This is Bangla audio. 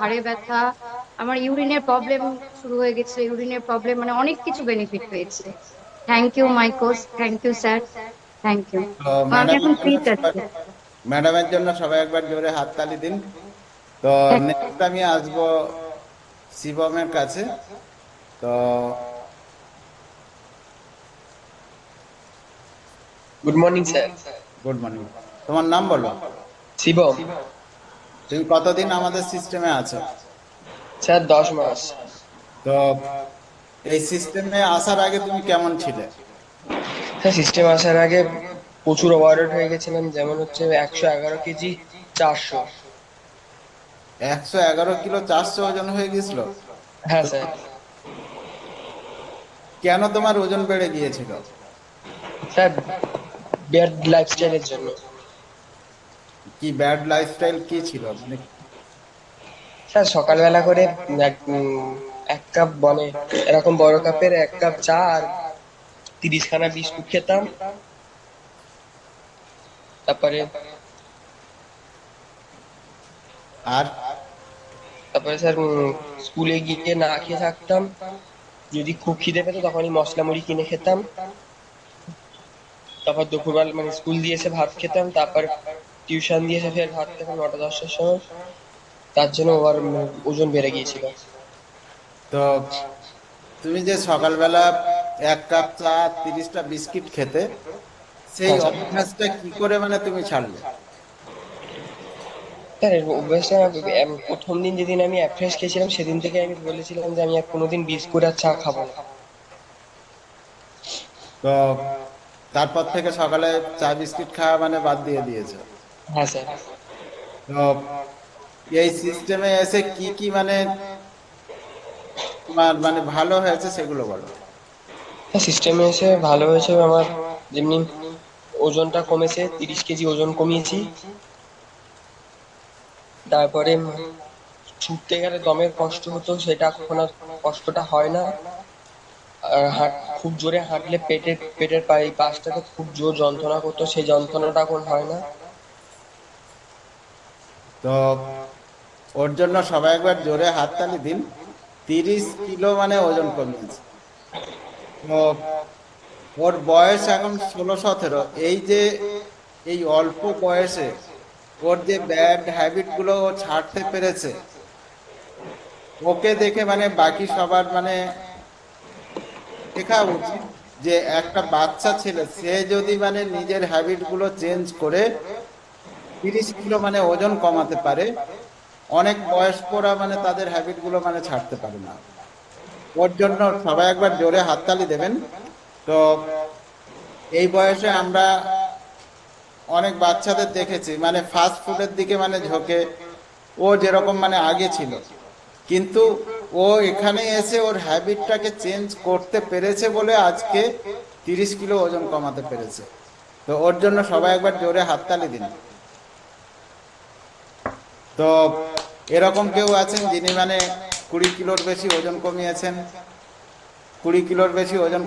ঘাড়ে ব্যথা আমার ইউরিনের প্রবলেম শুরু হয়ে গেছে ইউরিনের প্রবলেম মানে অনেক কিছু বেনিফিট পেয়েছে। Thank you my coach thank you sir thank you আমি এখন ম্যাডামের জন্য আছি। সবাই- ম্যাডামের জন্য সবাই একবার জোরে হাততালি দিন। তো নেক্সট আমি আসব শিবমের কাছে। তো good morning sir good morning তোমার নাম বলো। শিবম। তুমি কতদিন আমাদের সিস্টেমে আছো? স্যার দশ মাস। তো এই সিস্টেমে আসার আগে তুমি কেমন ছিলে? স্যার সিস্টেম আসার আগে প্রচুর ওভারওয়েট হয়ে গেছিলাম যেমন হচ্ছে একশো এগারো কেজি চারশো। একশো এগারো কিলো চারশো ওজন হয়ে গেছিল? হ্যাঁ স্যার। কেন তোমার ওজন বেড়ে গিয়েছিল? স্যার ব্যাড লাইফস্টাইলের জন্য। কি ব্যাড লাইফস্টাইল কি ছিল? মানে স্যার সকালবেলা করে এক কাপ মানে এরকম বড় কাপের এক কাপ চা আর তিরিশ খানা বিস্কুট খেতাম। তারপরে আর? তারপরে স্যার স্কুলে গিয়ে না খেয়ে থাকতাম। যদি খুব খিদে পেতো তখনই মশলা মুড়ি কিনে খেতাম। তারপর দুপুরবেলা মানে স্কুল দিয়ে এসে ভাত খেতাম। তারপর টিউশন দিয়ে এসে ফের ভাত খেতাম নটা দশটার সময়। তার জন্য ওর ওজন বেড়ে গিয়েছিল। তো তুমি যে সকালবেলা এক কাপ চা তিরিশটা বিস্কিট খেতে সেই আচ্ছা। অভ্যাসটা কি করে মানে তুমি ছাড়লে? স্যার অভ্যাসটা প্রথম দিন যেদিন আমি অ্যাফ্রেশ খেয়েছিলাম সেদিন থেকে আমি বলেছিলাম যে আমি আর কোনোদিন বিস্কুট আর চা খাব না। তো তারপর থেকে সকালে চা বিস্কিট খাওয়া মানে বাদ দিয়ে দিয়েছ। হ্যাঁ স্যার। তো এই সিস্টেমে এসে কি কি মানে তোমার মানে ভালো হয়েছে সেগুলো বলো। সিস্টেমে এসে ভালো হয়েছে আমার যেমনি ওজনটা কমেছে তিরিশ কেজি ওজন কমিয়েছি। তারপরে ছুটতে গেলে দমের কষ্ট হতো সেটা এখন আর কষ্টটা হয় না। আর হাঁট খুব জোরে হাঁটলে পেটের পেটের পাশটাতে খুব জোর যন্ত্রণা করতো সেই যন্ত্রণাটা এখন হয় না। তো ওর জন্য সবাই একবার জোরে হাততালি দিন। তিরিশ কিলো মানে ওজন কমিয়েছে। তো ওর বয়স এখন ষোলো সতেরো। এই যে, এই অল্প বয়সে ওর যে ব্যাড হ্যাবিটগুলো ও ছাড়তে পেরেছে, ওকে দেখে মানে বাকি সবার মানে শেখা উচিত যে একটা বাচ্চা ছেলে, সে যদি মানে নিজের হ্যাবিটগুলো চেঞ্জ করে তিরিশ কিলো মানে ওজন কমাতে পারে। অনেক বয়স্করা মানে তাদের হ্যাবিটগুলো মানে ছাড়তে পারে না। ওর জন্য সবাই একবার জোরে হাততালি দেবেন। তো এই বয়সে আমরা অনেক বাচ্চাদের দেখেছি মানে ফাস্ট ফুডের দিকে মানে ঝোঁকে। ও যেরকম মানে আগে ছিল। কিন্তু ও এখানে এসে ওর হ্যাবিটটাকে চেঞ্জ করতে পেরেছে বলে আজকে তিরিশ কিলো ওজন কমাতে পেরেছে। তো ওর জন্য সবাই একবার জোরে হাততালি দিন। তো এরকম কেউ আছেন যিনি মানে কুড়ি কিলোর বেশি ওজন কমিয়েছেন? কুড়ি কিলোর বেশি ওজন